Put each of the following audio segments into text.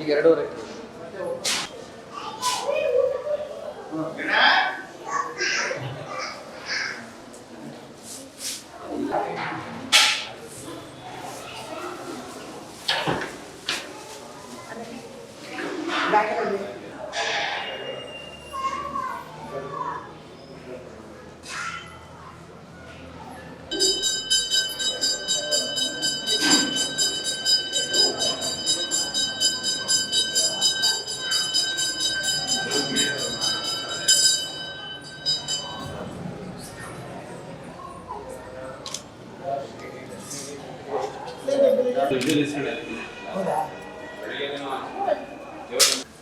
ಈಗ ಎರಡೂವರೆ.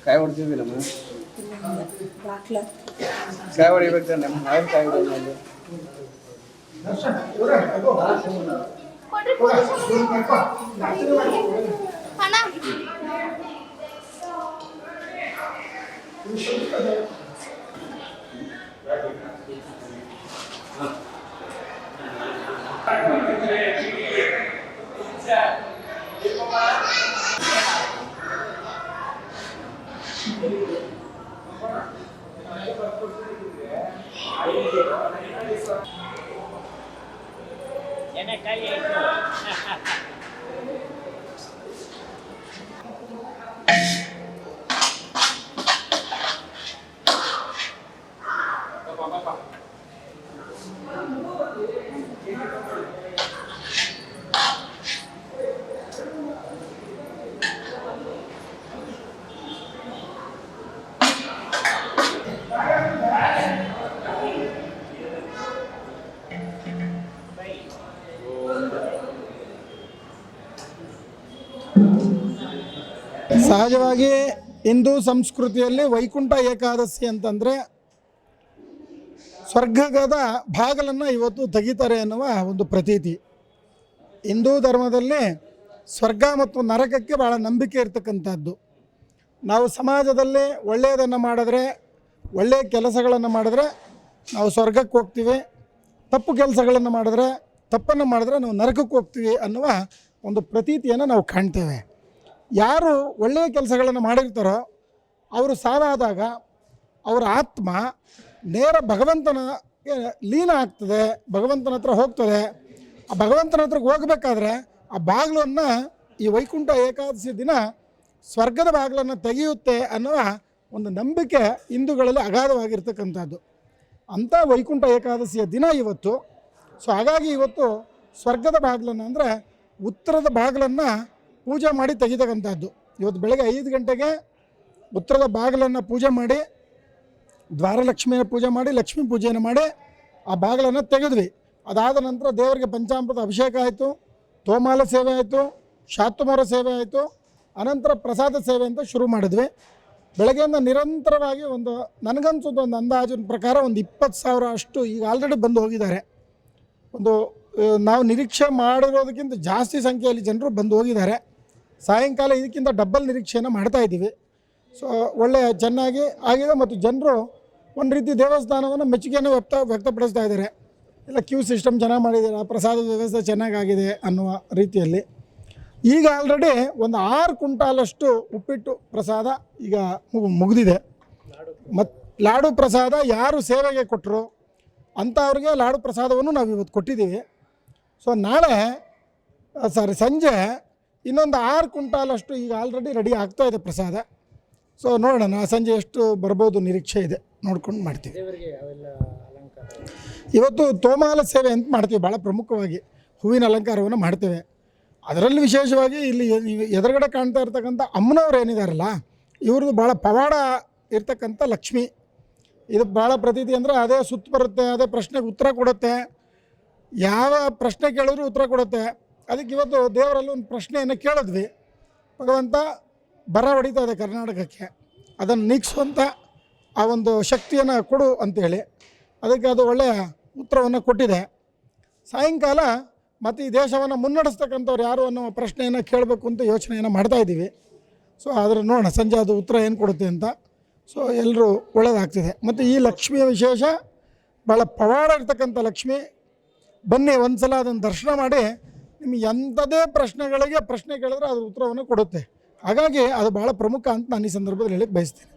काय आवडते तिला मग काय आवडीपेक्षा नाही बाहेर काय आवडेल म्हणजे என்ன காலி ಸಹಜವಾಗಿ ಹಿಂದೂ ಸಂಸ್ಕೃತಿಯಲ್ಲಿ ವೈಕುಂಠ ಏಕಾದಶಿ ಅಂತಂದರೆ ಸ್ವರ್ಗದ ಭಾಗಲನ್ನು ಇವತ್ತು ತೆಗಿತಾರೆ ಎನ್ನುವ ಒಂದು ಪ್ರತೀತಿ. ಹಿಂದೂ ಧರ್ಮದಲ್ಲಿ ಸ್ವರ್ಗ ಮತ್ತು ನರಕಕ್ಕೆ ಭಾಳ ನಂಬಿಕೆ ಇರತಕ್ಕಂಥದ್ದು. ನಾವು ಸಮಾಜದಲ್ಲಿ ಒಳ್ಳೆಯದನ್ನು ಮಾಡಿದ್ರೆ ಒಳ್ಳೆಯ ಕೆಲಸಗಳನ್ನು ಮಾಡಿದ್ರೆ ನಾವು ಸ್ವರ್ಗಕ್ಕೆ ಹೋಗ್ತೀವಿ, ತಪ್ಪು ಕೆಲಸಗಳನ್ನು ಮಾಡಿದ್ರೆ, ತಪ್ಪನ್ನು ಮಾಡಿದ್ರೆ ನಾವು ನರಕಕ್ಕೆ ಹೋಗ್ತೀವಿ ಅನ್ನುವ ಒಂದು ಪ್ರತೀತಿಯನ್ನು ನಾವು ಕಾಣ್ತೇವೆ. ಯಾರು ಒಳ್ಳೆಯ ಕೆಲಸಗಳನ್ನು ಮಾಡಿರ್ತಾರೋ ಅವರು ಸಾವಾದಾಗ ಅವರ ಆತ್ಮ ನೇರ ಭಗವಂತನ ಲೀನ ಆಗ್ತದೆ, ಭಗವಂತನ ಹತ್ರ ಹೋಗ್ತದೆ. ಆ ಭಗವಂತನ ಹತ್ರಕ್ಕೆ ಹೋಗಬೇಕಾದ್ರೆ ಆ ಬಾಗಿಲನ್ನು ಈ ವೈಕುಂಠ ಏಕಾದಶಿ ದಿನ ಸ್ವರ್ಗದ ಬಾಗಿಲನ್ನು ತೆಗೆಯುತ್ತೆ ಅನ್ನುವ ಒಂದು ನಂಬಿಕೆ ಹಿಂದೂಗಳಲ್ಲಿ ಅಗಾಧವಾಗಿರ್ತಕ್ಕಂಥದ್ದು. ಅಂಥ ವೈಕುಂಠ ಏಕಾದಶಿಯ ದಿನ ಇವತ್ತು. ಸೊ ಹಾಗಾಗಿ ಇವತ್ತು ಸ್ವರ್ಗದ ಬಾಗಿಲನ್ನು ಅಂದರೆ ಉತ್ತರದ ಬಾಗಿಲನ್ನು ಪೂಜೆ ಮಾಡಿ ತೆಗಿತಕ್ಕಂಥದ್ದು. ಇವತ್ತು ಬೆಳಗ್ಗೆ ಐದು ಗಂಟೆಗೆ ಉತ್ತರದ ಬಾಗಿಲನ್ನು ಪೂಜೆ ಮಾಡಿ, ದ್ವಾರಲಕ್ಷ್ಮಿಯ ಪೂಜೆ ಮಾಡಿ, ಲಕ್ಷ್ಮೀ ಪೂಜೆಯನ್ನು ಮಾಡಿ ಆ ಬಾಗಿಲನ್ನು ತೆಗೆದ್ವಿ. ಅದಾದ ನಂತರ ದೇವರಿಗೆ ಪಂಚಾಮೃತ ಅಭಿಷೇಕ ಆಯಿತು, ತೋಮಾಲ ಸೇವೆ ಆಯಿತು, ಶಾತುಮರ ಸೇವೆ ಆಯಿತು, ಅನಂತರ ಪ್ರಸಾದ ಸೇವೆ ಅಂತ ಶುರು ಮಾಡಿದ್ವಿ. ಬೆಳಗ್ಗೆಯಿಂದ ನಿರಂತರವಾಗಿ ಒಂದು ನನಗನ್ಸೋದು ಒಂದು ಅಂದಾಜಿನ ಪ್ರಕಾರ ಒಂದು ಇಪ್ಪತ್ತು ಸಾವಿರ ಅಷ್ಟು ಈಗ ಆಲ್ರೆಡಿ ಬಂದು ಹೋಗಿದ್ದಾರೆ. ಒಂದು, ನಾವು ನಿರೀಕ್ಷೆ ಮಾಡಿರೋದಕ್ಕಿಂತ ಜಾಸ್ತಿ ಸಂಖ್ಯೆಯಲ್ಲಿ ಜನರು ಬಂದು ಹೋಗಿದ್ದಾರೆ. ಸಾಯಂಕಾಲ ಇದಕ್ಕಿಂತ ಡಬ್ಬಲ್ ನಿರೀಕ್ಷೆಯನ್ನು ಮಾಡ್ತಾ ಇದ್ದೀವಿ. ಸೊ ಒಳ್ಳೆಯ ಚೆನ್ನಾಗಿ ಆಗಿದೆ ಮತ್ತು ಜನರು ಒಂದು ರೀತಿ ದೇವಸ್ಥಾನವನ್ನು ಮೆಚ್ಚುಗೆಯನ್ನು ವ್ಯಕ್ತ, ವ್ಯಕ್ತಪಡಿಸ್ತಾ ಇದ್ದಾರೆ. ಇಲ್ಲ ಕ್ಯೂ ಸಿಸ್ಟಮ್ ಚೆನ್ನಾಗಿ ಮಾಡಿದ್ದಾರೆ ಪ್ರಸಾದದ ವ್ಯವಸ್ಥೆ ಚೆನ್ನಾಗಾಗಿದೆ ಅನ್ನುವ ರೀತಿಯಲ್ಲಿ. ಈಗ ಆಲ್ರೆಡಿ ಒಂದು ಆರು ಕುಂಟಾಲಷ್ಟು ಉಪ್ಪಿಟ್ಟು ಪ್ರಸಾದ ಈಗ ಮುಗು ಮುಗಿದಿದೆ. ಮತ್ತು ಲಾಡು ಪ್ರಸಾದ ಯಾರು ಸೇವೆಗೆ ಕೊಟ್ಟರು ಅಂಥವ್ರಿಗೆ ಲಾಡು ಪ್ರಸಾದವನ್ನು ನಾವು ಇವತ್ತು ಕೊಟ್ಟಿದ್ದೀವಿ. ಸೊ ನಾಳೆ ಸಾರಿ ಸಂಜೆ ಇನ್ನೊಂದು ಆರು ಕುಂಟಾಲಷ್ಟು ಈಗ ಆಲ್ರೆಡಿ ರೆಡಿ ಆಗ್ತಾ ಇದೆ ಪ್ರಸಾದ. ಸೊ ನೋಡೋಣ ಸಂಜೆ ಎಷ್ಟು ಬರ್ಬೋದು ನಿರೀಕ್ಷೆ ಇದೆ. ನೋಡ್ಕೊಂಡು ಮಾಡ್ತೀವಿ. ಇವತ್ತು ತೋಮಾಲ ಸೇವೆ ಅಂತ ಮಾಡ್ತೀವಿ ಭಾಳ ಪ್ರಮುಖವಾಗಿ. ಹೂವಿನ ಅಲಂಕಾರವನ್ನು ಮಾಡ್ತೇವೆ. ಅದರಲ್ಲಿ ವಿಶೇಷವಾಗಿ ಇಲ್ಲಿ ಎದುರುಗಡೆ ಕಾಣ್ತಾ ಇರ್ತಕ್ಕಂಥ ಅಮ್ಮನವ್ರು ಏನಿದಾರಲ್ಲ ಇವ್ರದ್ದು ಭಾಳ ಪವಾಡ ಇರ್ತಕ್ಕಂಥ ಲಕ್ಷ್ಮಿ. ಇದು ಭಾಳ ಪ್ರತೀತಿ ಅಂದರೆ ಅದೇ ಸುತ್ತ ಬರುತ್ತೆ ಅದೇ ಪ್ರಶ್ನೆಗೆ ಉತ್ತರ ಕೊಡುತ್ತೆ. ಯಾವ ಪ್ರಶ್ನೆ ಕೇಳಿದ್ರು ಉತ್ತರ ಕೊಡುತ್ತೆ. ಅದಕ್ಕೆ ಇವತ್ತು ದೇವರಲ್ಲಿ ಒಂದು ಪ್ರಶ್ನೆಯನ್ನು ಕೇಳಿದ್ವಿ. ಭಗವಂತ ಬರ ಹೊಡಿತಾ ಇದೆ ಕರ್ನಾಟಕಕ್ಕೆ. ಅದನ್ನು ನೀಗಿಸುವಂಥ ಆ ಒಂದು ಶಕ್ತಿಯನ್ನು ಕೊಡು ಅಂತೇಳಿ. ಅದಕ್ಕೆ ಅದು ಒಳ್ಳೆಯ ಉತ್ತರವನ್ನು ಕೊಟ್ಟಿದೆ. ಸಾಯಂಕಾಲ ಮತ್ತು ಈ ದೇಶವನ್ನು ಮುನ್ನಡೆಸ್ತಕ್ಕಂಥವ್ರು ಯಾರು ಅನ್ನೋ ಪ್ರಶ್ನೆಯನ್ನು ಕೇಳಬೇಕು ಅಂತ ಯೋಚನೆಯನ್ನು ಮಾಡ್ತಾ ಇದ್ದೀವಿ. ಸೊ, ಆದರೆ ನೋಡೋಣ, ಸಂಜೆ ಅದು ಉತ್ತರ ಏನು ಕೊಡುತ್ತೆ ಅಂತ. ಸೊ, ಎಲ್ಲರೂ ಒಳ್ಳೆಯದಾಗ್ತಿದೆ ಮತ್ತು ಈ ಲಕ್ಷ್ಮಿಯ ವಿಶೇಷ ಭಾಳ ಪವಾಡ ಇರ್ತಕ್ಕಂಥ ಲಕ್ಷ್ಮಿ. ಬನ್ನಿ ಒಂದು ಸಲ ಅದನ್ನು ದರ್ಶನ ಮಾಡಿ ನಿಮಗೆ ಎಂಥದೇ ಪ್ರಶ್ನೆಗಳಿಗೆ ಪ್ರಶ್ನೆ ಕೇಳಿದ್ರೆ ಅದ್ರ ಉತ್ತರವನ್ನು ಕೊಡುತ್ತೆ. ಹಾಗಾಗಿ ಅದು ಭಾಳ ಪ್ರಮುಖ ಅಂತ ನಾನು ಈ ಸಂದರ್ಭದಲ್ಲಿ ಹೇಳಕ್ಕೆ ಬಯಸ್ತೀನಿ.